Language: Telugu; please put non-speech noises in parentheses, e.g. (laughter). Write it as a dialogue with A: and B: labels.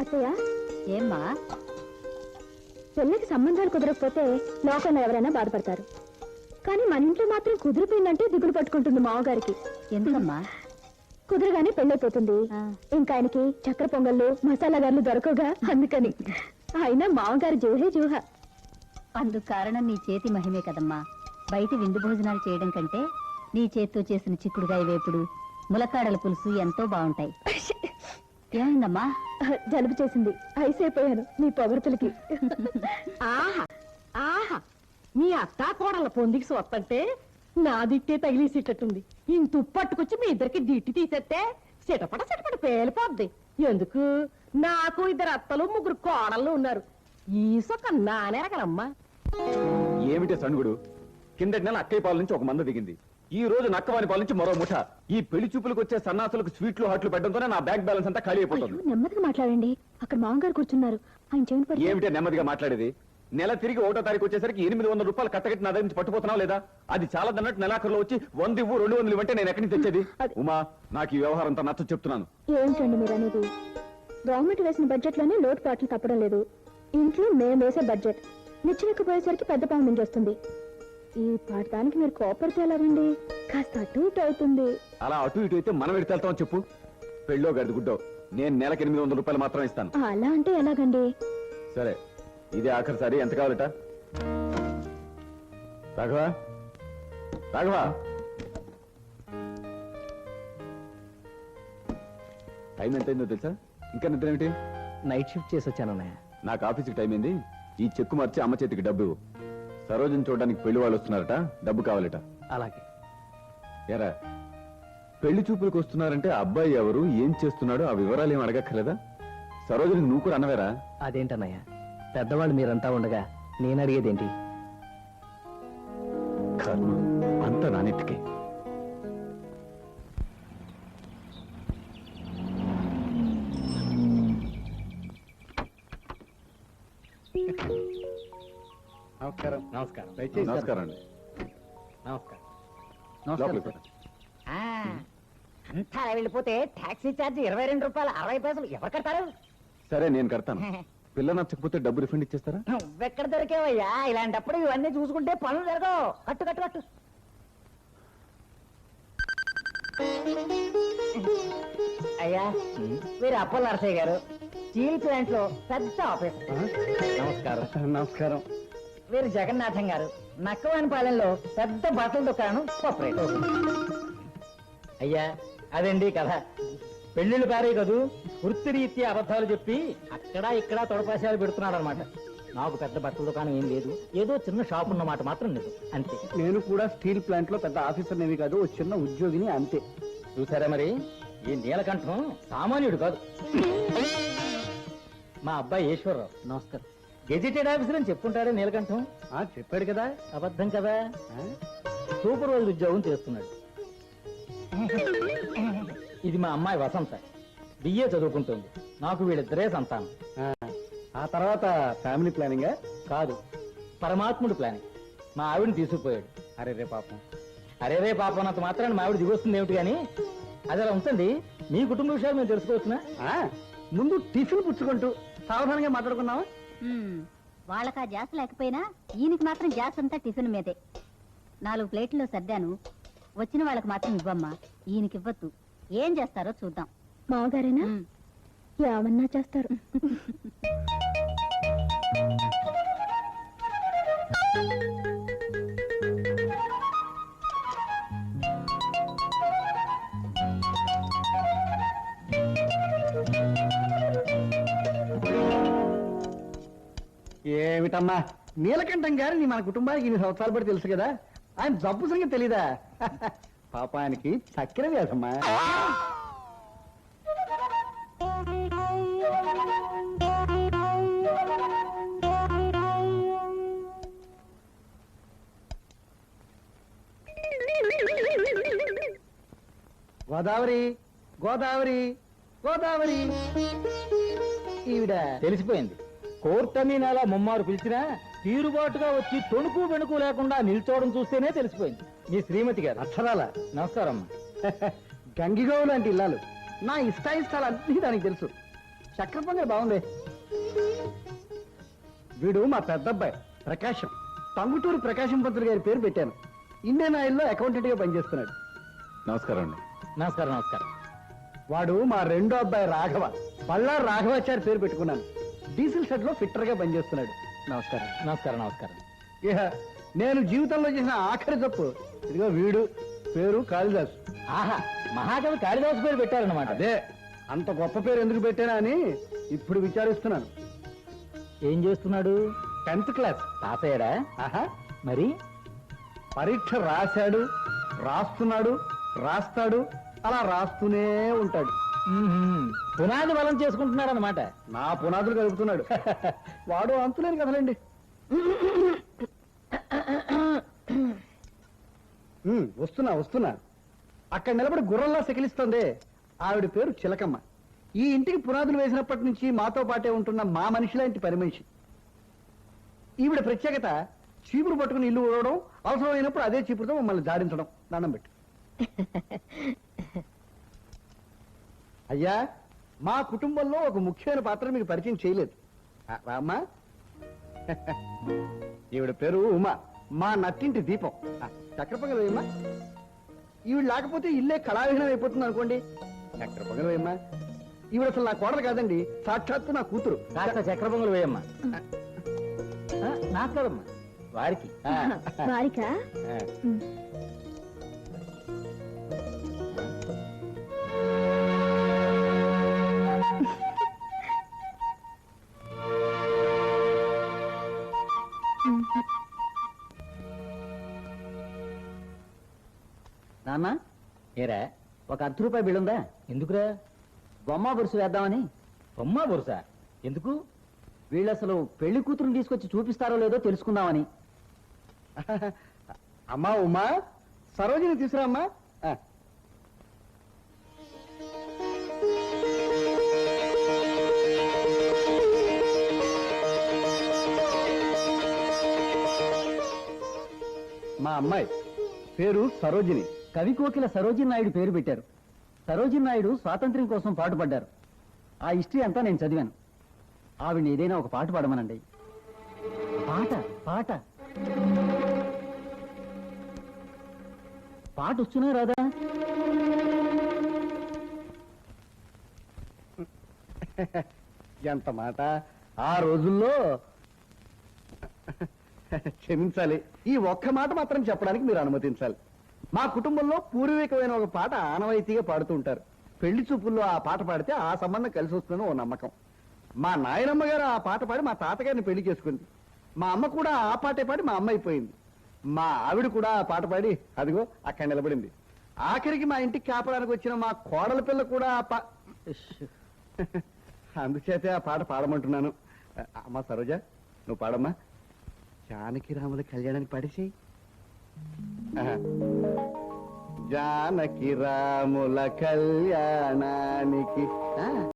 A: అత్తయ్య?
B: ఏమ్మా?
A: పెళ్ళికి సంబంధాలు కుదరకపోతే లోకంలో ఎవరైనా బాధపడతారు. కానీ మన ఇంట్లో మాత్రం కుదిరిపోయిందంటే దిగులు పట్టుకుంటుంది మామగారికి.
B: ఎందుకమ్మా?
A: కుదురుగానే పెళ్ళైపోతుంది. ఇంకా ఆయనకి చక్కెర పొంగళ్ళు మసాలా గారులు దొరకవుగా అందుకని. అయినా మామగారు జూహే జూహ.
B: అందుకు కారణం నీ చేతి మహిమే కదమ్మా. బయట విందు భోజనాలు చేయడం కంటే నీ చేత్తో చేసిన చిక్కుడుగాయ వేపుడు ములక్కాడల పులుసు ఎంతో బాగుంటాయి. ఏమైందమ్మా?
A: జలుబు చేసింది. ఐసైపోయాను నీ పొగరుతులకి
C: ఆహా ఆహా. మీ అత్తా కోడల పొందికి సొత్తంటే నా దిట్టే తగిలేసేటట్టుంది. ఇంత పట్టుకొచ్చి మీ ఇద్దరికి దిట్టి తీసేస్తే సిటపట సిటపట పేలిపోద్ది. ఎందుకు? నాకు ఇద్దరు అత్తలు ముగ్గురు కోడళ్ళు ఉన్నారు. ఈ సొక్క నానేరగలమ్మా
D: ఏమిటే సణుగుడు? కిందటి నెల అక్కయ్య పాల నుంచి ఒక మంద దిగింది. ఈ రోజు నక్కవాని పాల నుంచి మరో ముఠ. ఈ పెళ్ళి చూపులకు వచ్చే సన్నాసులకు స్వీట్లు హాట్లు పెట్టడంతోనే నా బ్యాంక్ బ్యాలెన్స్ అంతా ఖాళీ అయిపోతుంది.
A: నెమ్మదిగా మాట్లాడండి. అక్కడ మామగారు కూర్చున్నారు. ఆయన చెవిని
D: ఏమిటే నెమ్మదిగా మాట్లాడేది? నెల తిరిగి ఒకటో తారీఖు వచ్చేసరికి ఎనిమిది వందల రూపాయలు కట్టగట్టి నా దగ్గర నుంచి పట్టుపోతున్నావు లేదా? అది చాలా దన్నట్టు నెలాఖరులో వచ్చి వంద ఇవ్వు రెండు వందలు ఇవ్వంటే నేను ఎక్కడి నుంచి తెచ్చేది? ఉమా నాకు ఈ వ్యవహారం అంతా నచ్చ చెప్తున్నాను.
A: ఏంటండి మీరు అనేది? గవర్నమెంట్ వేసిన బడ్జెట్లోనే లోటు పాటలు తప్పడం లేదు. ఇంట్లో మేము వేసే బడ్జెట్. నిచ్చినకపోయేసరికి పెద్ద పాము నుంచి వస్తుంది ఈ పాడటానికి మీరు కోపడితే ఎలాగండి? కాస్త అటు ఇటు అవుతుంది.
D: అలా అటు ఇటు అయితే మనం ఎడితే వెళ్తామని చెప్పు. పెళ్ళో గడిది గుడ్డో. నేను నెలకు ఎనిమిది వందల రూపాయలు మాత్రం ఇస్తాను.
A: అలా అంటే ఎలాగండి?
D: సరే ఇదే ఆఖరిసారి ఎంత కావాలట? రాఘవా? రాఘవా? టైం ఎంత అయిందో తెలుసా? ఇంకా నిద్ర ఏమిటి?
E: నైట్ షిఫ్ట్ చేసి వచ్చానన్నయ్య
D: నాకు ఆఫీస్కి టైం అయింది ఈ చెక్కు మార్చి అమ్మ చేతికి డబ్బు ఇవ్వు. సరోజని చూడడానికి పెళ్ళి వాళ్ళు వస్తున్నారట డబ్బు కావాలట.
E: అలాగే.
D: ఎరా పెళ్ళి చూపులకు వస్తున్నారంటే అబ్బాయి ఎవరు ఏం చేస్తున్నాడో ఆ వివరాలు ఏం అడగక్కర్లేదా? సరోజని నువ్వు కూడా అన్నవేరా?
E: అదేంటన్నయ్య పెద్దవాళ్ళు మీరంతా ఉండగా నేను అడిగేదేంటి?
D: కర్మ అంత నానెట్టికే
E: నమస్కారం. నమస్కారం
D: నమస్కారం అండి.
E: నమస్కారం.
D: లోపలికి పద.
C: ఆ, అంతా అలా వెళ్ళిపోతే టాక్సీ ఛార్జ్ ఇరవై రెండు రూపాయలు అరవై పైసలు ఎవరు కడతారు?
D: సరే నేను కడతాను. పిల్ల నచ్చకపోతే డబ్బు రిఫండ్ ఇచ్చేస్తారా?
C: నువ్వెక్కడ దొరికేవయ్యా? ఇలాంటప్పుడు ఇవన్నీ చూసుకుంటే పనులు జరగవు. కట్టు కట్టు కట్టు. అయ్యా మీరు అప్పల నరసయ్య గారు. స్టీల్ ప్లాంట్లో పెద్ద ఆఫీస్.
E: నమస్కారం. నమస్కారం.
C: వీరు జగన్నాథం గారు. నక్కవానిపాలెంలో పెద్ద బట్టల దుకాణం సపరేట్
F: అయ్యా అదండి కథ. పెళ్ళిళ్ళు పారే కదూ? వృత్తిరీత్యా అబద్ధాలు చెప్పి అక్కడ ఇక్కడ తొడపాశాలు పెడుతున్నాడు అనమాట నాకు పెద్ద బట్టల దుకాణం ఏం లేదు. ఏదో చిన్న షాప్ ఉన్నమాట మాత్రం నిజం అంతే.
E: నేను కూడా స్టీల్ ప్లాంట్లో పెద్ద ఆఫీసర్ నేవి కాదు ఓ చిన్న ఉద్యోగిని అంతే.
F: చూసారా మరి? ఈ నీలకంఠం సామాన్యుడు కాదు. మా అబ్బాయి ఈశ్వరరావు.
E: నమస్కారం.
F: గెజిటెడ్ ఆఫీసర్ అని చెప్పుంటారే నీలకంఠం?
E: ఆ చెప్పాడు కదా.
F: అబద్ధం కదా?
E: ఆ?
F: సూపర్వైజర్ ఉద్యోగం చేస్తున్నాడు. ఇది మా అమ్మాయి వసంత. బిఏ చదువుకుంటుంది. నాకు వీళ్ళిద్దరే సంతానం.
E: ఆ. ఆ తర్వాత ఫ్యామిలీ ప్లానింగ్
F: కాదు పరమాత్ముడు ప్లానింగ్ మా ఆవిడని తీసుకుపోయాడు.
E: అరే రే పాపం.
F: అరే రే పాపం అంత మాత్రాన్ని మా ఆవిడ దిగొస్తుంది ఏమిటి కానీ? అది అలా ఉంచండి. మీ కుటుంబ విషయాలు మేము తెలుసుకోవచ్చునా?
E: ముందు టిఫిన్ పుచ్చుకుంటూ సావధానంగా మాట్లాడుకున్నావా
B: వాళ్ళకా జాస్ లేకపోయినా ఈయనకి మాత్రం జాస్ అంతా టిఫిన్ మీదే. నాలుగు ప్లేట్లో సర్దాను. వచ్చిన వాళ్ళకి మాత్రం ఇవ్వమ్మా. ఈయనకి ఇవ్వద్దు. ఏం చేస్తారో చూద్దాం.
A: మామగారేనా. ఏమన్నా చేస్తారు. (laughs)
E: ఏమిటమ్మా? నీలకంఠం గారిని మన కుటుంబానికి ఇన్ని సంవత్సరాలు పడి తెలుసు కదా. ఆయన జబ్బు సంగతి తెలీదా? (laughs) పాప ఆయనకి చక్కెర వ్యాధమ్మా. గోదావరి గోదావరి గోదావరి. ఈవిడ.
F: తెలిసిపోయింది. కోర్టని నెల ముమ్మారు పిలిచినా తీరుబాటుగా వచ్చి తొణుకు వెనుకు లేకుండా నిల్చోవడం చూస్తేనే తెలిసిపోయింది. మీ శ్రీమతి గారు.
E: అక్షరాల
F: నమస్కారం (laughs)
E: గంగిగోవు లాంటి ఇల్లాలు. నా ఇష్టాయిష్టాలు అన్నీ దానికి తెలుసు. చక్కెర పొంగల్ బాగుంది. వీడు మా పెద్ద అబ్బాయి ప్రకాశం. టంగుటూరు ప్రకాశం పంతులు గారి పేరు పెట్టాను. ఇండియన్ ఆయిల్లో అకౌంటెంట్గా పనిచేస్తున్నాడు.
D: నమస్కారం అండి.
F: నమస్కారం నమస్కారం.
E: వాడు మా రెండో అబ్బాయి రాఘవ పల్లారు రాఘవాచారి పేరు పెట్టుకున్నాను. డీజిల్ షెడ్లో ఫిట్టర్గా పనిచేస్తున్నాడు. నమస్కారం.
F: నమస్కారం నమస్కారం.
E: ఇహ నేను జీవితంలో చేసిన ఆఖరి తప్పు. ఇదిగో వీడు పేరు కాళిదాస్.
F: ఆహా మహాకవి కాళిదాసు పేరు పెట్టారన్నమాట.
E: అదే అంత గొప్ప పేరు ఎందుకు పెట్టానా అని ఇప్పుడు విచారిస్తున్నాను.
F: ఏం చేస్తున్నాడు?
E: Tenth class.
F: పాస్ అయ్యాడా
E: ఆహా.
F: మరి?
E: పరీక్ష రాశాడు రాస్తున్నాడు రాస్తాడు అలా రాస్తూనే ఉంటాడు.
F: పునాది బలం చేసుకుంటున్నాడు అనమాట
E: నా పునాదులు కలుపుతున్నాడు. (laughs) వాడు అంతులేని కదలండి. వస్తున్నా వస్తున్నా. అక్కడ నిలబడి గుర్రంలా సెకిలిస్తుంది ఆవిడ పేరు చిలకమ్మ. ఈ ఇంటికి పునాదులు వేసినప్పటి నుంచి మాతో పాటే ఉంటున్న మా మనిషిలాంటి పని మనిషి ఈవిడ ప్రత్యేకత చీపురు పట్టుకుని ఇల్లు ఊడవడం అవసరమైనప్పుడు అదే చీపురుతో మమ్మల్ని జాడించడం. దండం పెట్టు. (laughs) అయ్యా మా కుటుంబంలో ఒక ముఖ్యమైన పాత్ర మీకు పరిచయం చేయలేదు. ఆ, రామ్మా (laughs) ఈవిడ పేరు ఉమా. మా నట్టింటి దీపం. ఆ, చక్కెర పొంగల్ వేయమ్మా. ఈవిడ లేకపోతే ఇల్లే కళావిహీనం అయిపోతుంది అనుకోండి. చక్కెర పొంగల్ వేయమ్మా. ఈవిడ అసలు నా కోడలు కాదండి సాక్షాత్తు నా కూతురు.
F: కాస్త చక్ర పొంగలు వేయమ్మా. ఆ, నాకు కదమ్మా. వారికి.
A: వారికా?
F: నాన్న ఏరా ఒక అర్ధ రూపాయి బిల్ ఉందా ఎందుకురా? బొమ్మ బురుసు వేద్దామని. బొమ్మ బురుసా? ఎందుకు? వీళ్ళు అసలు పెళ్ళి కూతురుని తీసుకొచ్చి చూపిస్తారో లేదో తెలుసుకుందామని. (laughs)
E: అమ్మా ఉమా సరోజిని తీసుకురామ్మా ఆ. మా అమ్మాయి పేరు సరోజిని.
F: కవి కోకిల సరోజిన్ నాయుడు పేరు పెట్టారు. సరోజిన్ నాయుడు స్వాతంత్ర్యం కోసం పాటుపడ్డారు. ఆ హిస్టరీ అంతా నేను చదివాను. ఆవిడ ఏదైనా ఒక పాట పాడమనండి. పాట పాట. పాట వచ్చునా రాదా
E: ఎంత మాట. ఆ రోజుల్లో క్షమించాలి. ఈ ఒక్క మాట మాత్రం చెప్పడానికి మీరు అనుమతించాలి. మా కుటుంబంలో పూర్వీకమైన ఒక పాట ఆనవాయితీగా పాడుతూ ఉంటారు. పెళ్ళి చూపుల్లో ఆ పాట పాడితే ఆ సంబంధం కలిసి వస్తుందని ఓ నమ్మకం. మా నాయనమ్మ గారు ఆ పాట పాడి మా తాతగారిని పెళ్ళి చేసుకుంది. మా అమ్మ కూడా ఆ పాటే పాడి మా అమ్మ అయిపోయింది. మా ఆవిడ కూడా ఆ పాట పాడి అదిగో అక్కడ నిలబడింది. ఆఖరికి మా ఇంటికి కాపడానికి వచ్చిన మా కోడల పిల్ల కూడా ఆ పా (laughs) అందుచేతే ఆ పాట పాడమంటున్నాను. అమ్మా సరోజ నువ్వు పాడమ్మా. జానకి రాముల కళ్యాణానికి పాడేసేయి. జానకి రాముల కళ్యాణానికి.